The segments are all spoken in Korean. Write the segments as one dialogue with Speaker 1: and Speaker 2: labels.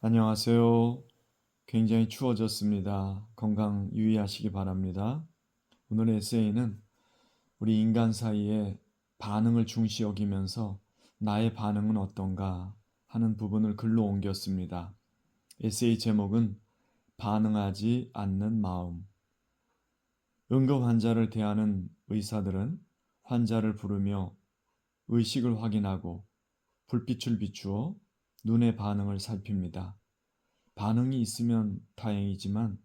Speaker 1: 안녕하세요. 굉장히 추워졌습니다. 건강 유의하시기 바랍니다. 오늘의 에세이는 우리 인간 사이에 반응을 중시 여기면서 나의 반응은 어떤가 하는 부분을 글로 옮겼습니다. 에세이 제목은 반응하지 않는 마음. 응급 환자를 대하는 의사들은 환자를 부르며 의식을 확인하고 불빛을 비추어 눈의 반응을 살핍니다. 반응이 있으면 다행이지만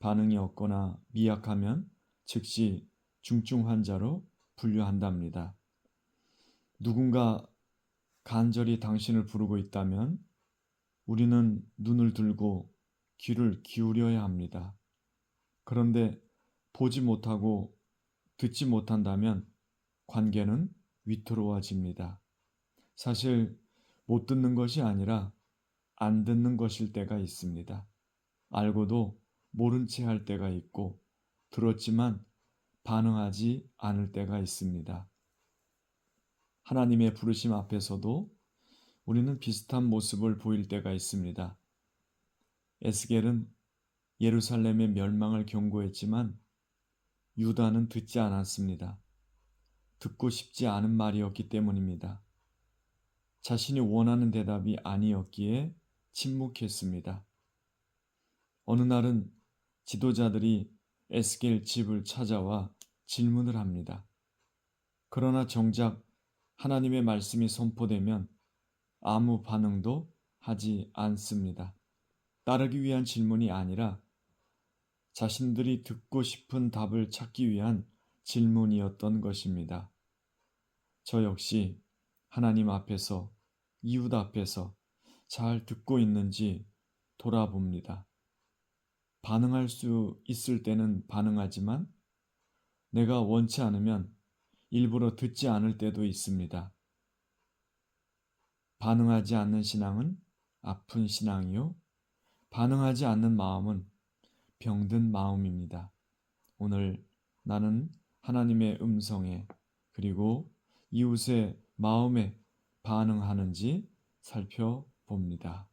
Speaker 1: 반응이 없거나 미약하면 즉시 중증 환자로 분류한답니다. 누군가 간절히 당신을 부르고 있다면 우리는 눈을 들고 귀를 기울여야 합니다. 그런데 보지 못하고 듣지 못한다면 관계는 위태로워집니다. 사실 못 듣는 것이 아니라 안 듣는 것일 때가 있습니다. 알고도 모른 채 할 때가 있고 들었지만 반응하지 않을 때가 있습니다. 하나님의 부르심 앞에서도 우리는 비슷한 모습을 보일 때가 있습니다. 에스겔은 예루살렘의 멸망을 경고했지만 유다는 듣지 않았습니다. 듣고 싶지 않은 말이었기 때문입니다. 자신이 원하는 대답이 아니었기에 침묵했습니다. 어느 날은 지도자들이 에스겔 집을 찾아와 질문을 합니다. 그러나 정작 하나님의 말씀이 선포되면 아무 반응도 하지 않습니다. 따르기 위한 질문이 아니라 자신들이 듣고 싶은 답을 찾기 위한 질문이었던 것입니다. 저 역시 하나님 앞에서 이웃 앞에서 잘 듣고 있는지 돌아봅니다. 반응할 수 있을 때는 반응하지만 내가 원치 않으면 일부러 듣지 않을 때도 있습니다. 반응하지 않는 신앙은 아픈 신앙이요. 반응하지 않는 마음은 병든 마음입니다. 오늘 나는 하나님의 음성에 그리고 이웃의 마음에 반응하는지 살펴봅니다.